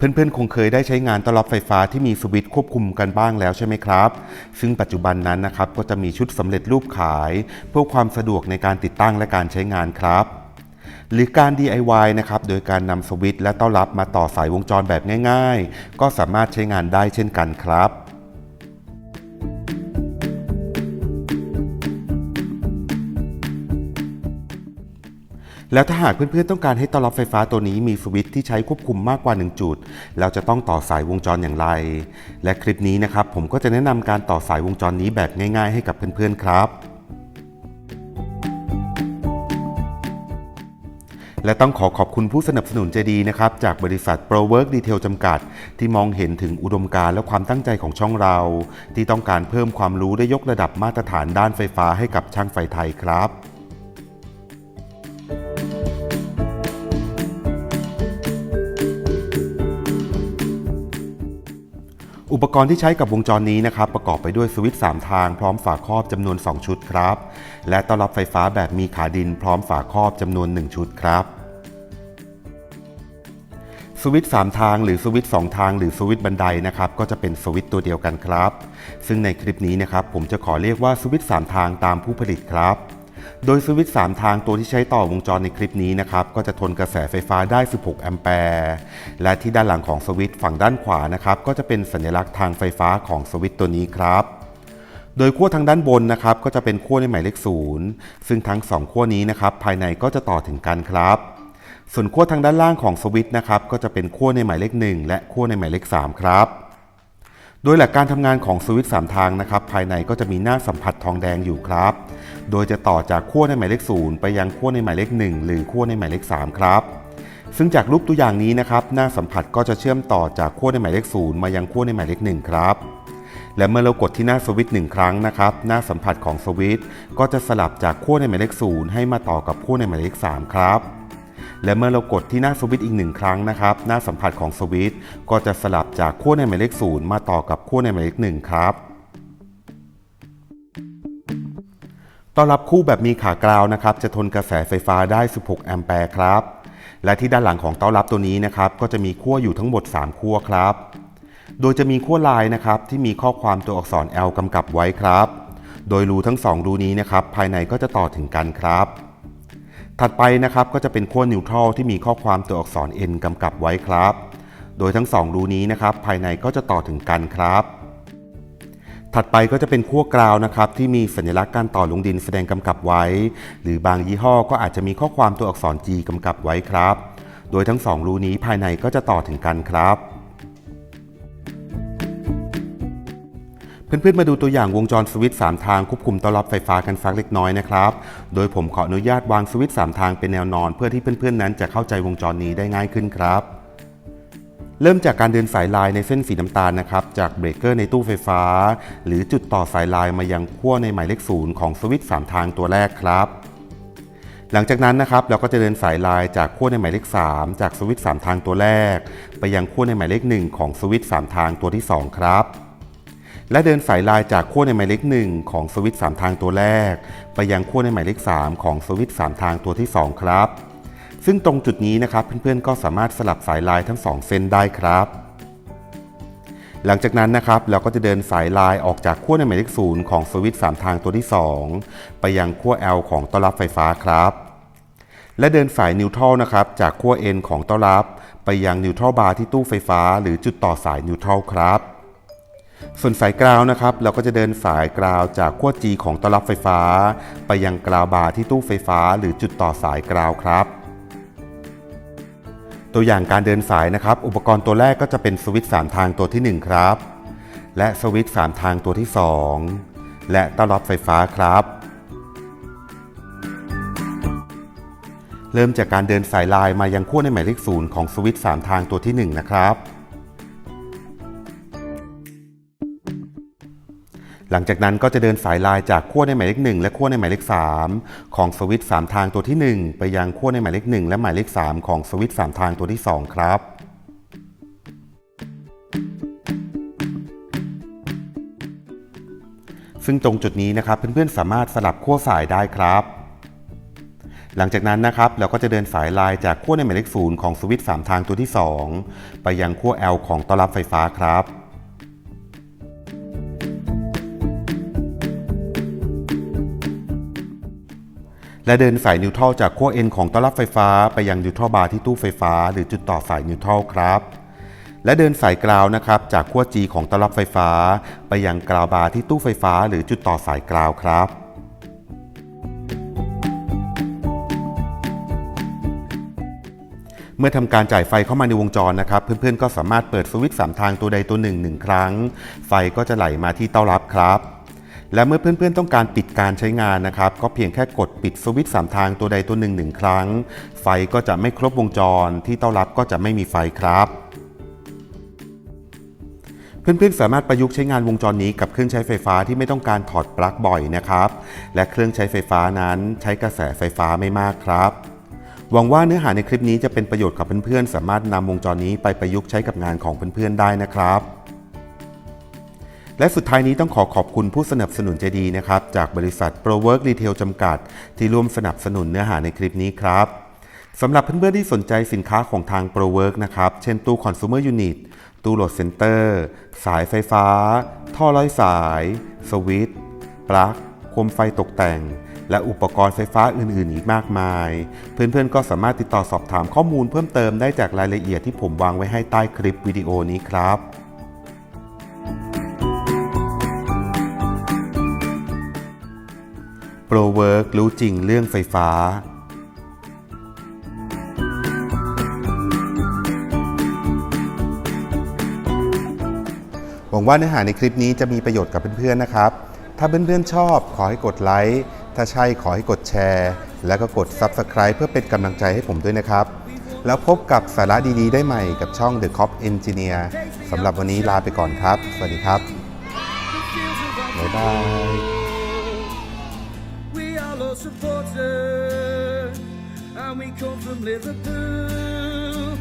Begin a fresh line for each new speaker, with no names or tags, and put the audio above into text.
เพื่อนๆ คงเคยได้ใช้งานต้อนรับไฟฟ้าที่มีสวิตช์ควบคุมกันบ้างแล้วใช่ไหมครับ ซึ่งปัจจุบันนั้นนะครับก็จะมีชุดสำเร็จรูปขาย เพื่อความสะดวกในการติดตั้งและการใช้งานครับ หรือการ DIY นะครับโดยการนำสวิตช์และต้อรับมาต่อสายวงจรแบบง่าย ๆ ก็สามารถใช้งานได้เช่นกันครับ แล้วถ้าหากเพื่อนๆต้องการให้ต้อนรับไฟฟ้าตัวนี้มีสวิตช์ที่ใช้ควบคุมมากกว่า 1 จุดแล้วจะต้องต่อสายวงจรอย่างไร และคลิปนี้นะครับผมก็จะแนะนำการต่อสายวงจรนี้แบบง่ายๆ ให้กับเพื่อนๆครับและต้องขอขอบคุณผู้สนับสนุนใจดีนะครับ จากบริษัท Pro Work Detail จำกัด ที่มองเห็นถึงอุดมการณ์และความตั้งใจของช่องเรา ที่ต้องการเพิ่มความรู้ได้ยกระดับมาตรฐานด้านไฟฟ้าให้กับช่างไฟไทยครับ อุปกรณ์ที่ใช้กับวงจรนี้นะครับประกอบไปด้วยสวิตช์3ทางพร้อมฝาครอบจำนวน 2 ชุดครับ และต้อนรับไฟฟ้าแบบมีขาดินพร้อมฝาครอบจำนวน 1 ชุดครับสวิตช์3ทางหรือสวิตช์2ทางหรือสวิตช์บันไดนะครับก็จะเป็นสวิตช์ตัวเดียวกันครับ ซึ่งในคลิปนี้นะครับผมจะขอเรียกว่าสวิตช์3ทางตามผู้ผลิตครับ โดยสวิตช์3ทางตัวที่ใช้ต่อวงจรในคลิปนี้นะครับก็จะทนกระแสไฟฟ้าได้ 16 แอมแปร์และที่ด้านหลังของสวิตช์ฝั่งด้านขวานะครับก็จะเป็นสัญลักษณ์ทางไฟฟ้าของสวิตช์ตัวนี้ครับโดยขั้วทางด้านบนนะครับก็จะเป็นขั้วในหมายเลขศูนย์ซึ่งทั้ง 2 ขั้วนี้นะครับภายในก็จะต่อถึงกันครับ ส่วนขั้วทางด้านล่างของสวิตช์นะครับก็จะเป็นขั้วในหมายเลข 1 และขั้วในหมายเลข 3 ครับ โดยหลักการทำงานของสวิตช์3ทางนะครับภายในก็จะมีหน้าสัมผัสทองแดงอยู่ครับ โดยจะต่อจากขั้วในหมายเลข 0 ไปยังขั้วในหมายเลข 1 หรือขั้วในหมายเลข 3 ครับ ซึ่งจากรูปตัวอย่างนี้นะครับหน้าสัมผัสก็จะเชื่อมต่อจากขั้วในหมายเลข 0 มายังขั้วในหมายเลข 1 ครับและเมื่อเรากดที่หน้าสวิตช์หนึ่งครั้งนะครับหน้าสัมผัสของสวิตช์ก็จะสลับจากขั้วในหมายเลข 0 ให้มาต่อกับขั้วในหมายเลข 3 ครับ และเมื่อเรากดที่หน้าสวิตช์อีกหนึ่งครั้งนะครับหน้าสัมผัสของสวิตช์ก็จะสลับจากขั้วในหมายเลข 0 มาต่อกับขั้วในหมายเลข 1 ครับ ต้อนรับคู่แบบมีขากราวนะครับ จะทนกระแสไฟฟ้าได้ 16 แอมแปร์ครับ และที่ด้านหลังของต้อนรับตัวนี้นะครับ ก็จะมีขั้วอยู่ทั้งหมด 3 ขั้วครับ โดยจะมีขั้วลายนะครับที่มีข้อความตัวอักษร L กำกับไว้ครับ โดยรูทั้ง 2 รูนี้นะครับ ภายในก็จะต่อถึงกันครับ ถัดไปนะครับก็จะเป็นขั้วนิวทรัลที่มีข้อความตัวอักษร N กำกับไว้ครับ โดยทั้ง 2 รูนี้นะครับ ภายในก็จะต่อถึงกันครับ ถัดไปก็จะเป็นขั้วกราวนะครับที่มีสัญลักษณ์การต่อลงดินแสดงกำกับไว้ หรือบางยี่ห้อก็อาจจะมีข้อความตัวอักษร G กำกับไว้ครับ โดยทั้ง 2 รูนี้ภายในก็จะต่อถึงกันครับเพื่อนๆมาดูตัวอย่างวงจรสวิตช์3ทางควบคุมต้อรับไฟฟ้ากันสักเล็กน้อยนะครับ โดยผมขออนุญาตวางสวิตช์3ทางเป็นแนวนอน เพื่อที่เพื่อนๆนั้นจะเข้าใจวงจรนี้ได้ง่ายขึ้นครับ เริ่มจากการเดินสายลายในเส้นสีน้ำตาลนะครับ จากเบรกเกอร์ในตู้ไฟฟ้า หรือจุดต่อสายลายมายังขั้วในหมายเลขศูนย์ของสวิตช์3ทางตัวแรกครับ หลังจากนั้นนะครับเราก็จะเดินสายลายจากขั้วในหมายเลข 3 จากสวิตช์3ทางตัวแรก ไปยังขั้วในหมายเลข 1 ของสวิตช์3ทางตัวที่ 2 ครับและเดินสายลายจากขั้วในหมายเลข1ของสวิตช์3ทางตัวแรก ไปยังขั้วในหมายเลข 3 ของสวิตช์3ทางตัวที่ 2 ครับ ซึ่งตรงจุดนี้นะครับเพื่อนๆก็สามารถสลับสายลายทั้ง 2 เส้นได้ครับ หลังจากนั้นนะครับเราก็จะเดินสายลายออกจากขั้วในหมายเลข0ของสวิตช์3ทางตัวที่ 2 ไปยังขั้ว L ของต้อรับไฟฟ้าครับ และเดินสายนิวทรัลนะครับจากขั้ว N ของต้อรับ ไปยังนิวทรัลบาร์ที่ตู้ไฟฟ้า หรือจุดต่อสายนิวทรัลครับส่วนสายกราวนะครับ เราก็จะเดินสายกราวจากขั้ว G ของต้อรับไฟฟ้า ไปยังกราวบาร์ที่ตู้ไฟฟ้า หรือจุดต่อสายกราวครับ ตัวอย่างการเดินสายนะครับ อุปกรณ์ตัวแรกก็จะเป็นสวิตช์3ทางตัวทีหนึ่1 ครับ และสวิตช์3ทางตัวที่ 2 และต้อนรับไฟฟ้าครับ เริ่มจากการเดินสายลายมายังขั้วในหมายเลขศูนย์ของสวิตช์3ทางตัวที่ 1 นะครับ หลังจากนั้นก็จะเดินสายลายจากขั้วในหมายเลข 1 และขั้วในหมายเลข 3 ของสวิตช์3ทางตัวที่ 1 ไปยังขั้วในหมายเลข 1 และหมายเลข 3 ของสวิตช์3ทางตัวที่ 2 ครับซึ่งตรงจุดนี้นะครับเพื่อนๆสามารถสลับขั้วสายได้ครับ หลังจากนั้นนะครับเราก็จะเดินสายลายจากขั้วในหมายเลขศูนย์ของสวิตช์3ทางตัวที่ 2 ไปยังขั้ว L ของต้อนรับไฟฟ้าครับ และเดินสายนิวทรัลจากขั้ว N ของต้อรับไฟฟ้าไปยังนิวทรัลบาร์ที่ตู้ไฟฟ้า หรือจุดต่อสายนิวทรัลครับ และเดินสายกราวนะครับจากขั้ว G ของต้อรับไฟฟ้า ไปยังกราวบาร์ที่ตู้ไฟฟ้า หรือจุดต่อสายกราวครับเมื่อทำการจ่ายไฟเข้ามาในวงจรนะครับ เพื่อนๆก็สามารถเปิดสวิตช์สามทางตัวใดตัวหนึ่งหนึ่งครั้ง ไฟก็จะไหลมาที่เต้ารับครับ และเมื่อเพื่อนๆต้องการปิดการใช้งานนะครับ ก็เพียงแค่กดปิดสวิตช์สามทางตัวใดตัวหนึ่งหนึ่งครั้ง ไฟก็จะไม่ครบวงจร ที่เต้ารับก็จะไม่มีไฟครับเพื่อนๆ สามารถประยุกต์ใช้งานวงจรนี้กับเครื่องใช้ไฟฟ้าที่ไม่ต้องการถอดปลั๊กบ่อยนะครับ และเครื่องใช้ไฟฟ้านั้นใช้กระแสไฟฟ้าไม่มากครับ หวังว่าเนื้อหาในคลิปนี้จะเป็นประโยชน์กับเพื่อนๆ สามารถนำวงจรนี้ไปประยุกต์ใช้กับงานของเพื่อนๆ ได้นะครับ และสุดท้ายนี้ต้องขอขอบคุณผู้สนับสนุนใจดีนะครับ จากบริษัท ProWork Retail จำกัด ที่ร่วมสนับสนุนเนื้อหาในคลิปนี้ครับสำหรับเพื่อนๆที่สนใจสินค้าของทาง ProWork นะครับ เช่นตู้ Consumer Unit ตู้โหลดเซ็นเตอร์ สายไฟฟ้า ท่อร้อยสาย สวิตช์ปลั๊กโคมไฟตกแต่ง และอุปกรณ์ไฟฟ้าอื่นๆ อีกมากมาย เพื่อนๆ ก็สามารถติดต่อสอบถามข้อมูลเพิ่มเติมได้จากรายละเอียดที่ผมวางไว้ให้ใต้คลิปวิดีโอนี้ครับ โปรเวิร์กรู้จริงเรื่องไฟฟ้า หวังว่าเนื้อหาในคลิปนี้จะมีประโยชน์กับเพื่อนๆนะครับ ถ้าเพื่อนๆชอบขอให้กดไลค์ ถ้าใช่ขอให้กดแชร์ แล้วก็กด Subscribe เพื่อเป็นกำลังใจให้ผมด้วยนะครับ แล้วพบกับสาระดีๆ ได้ใหม่กับช่อง The Cop Engineer สำหรับวันนี้ลาไปก่อนครับ สวัสดีครับ บ๊ายบาย
Liverpool supporter, and we come from Liverpool.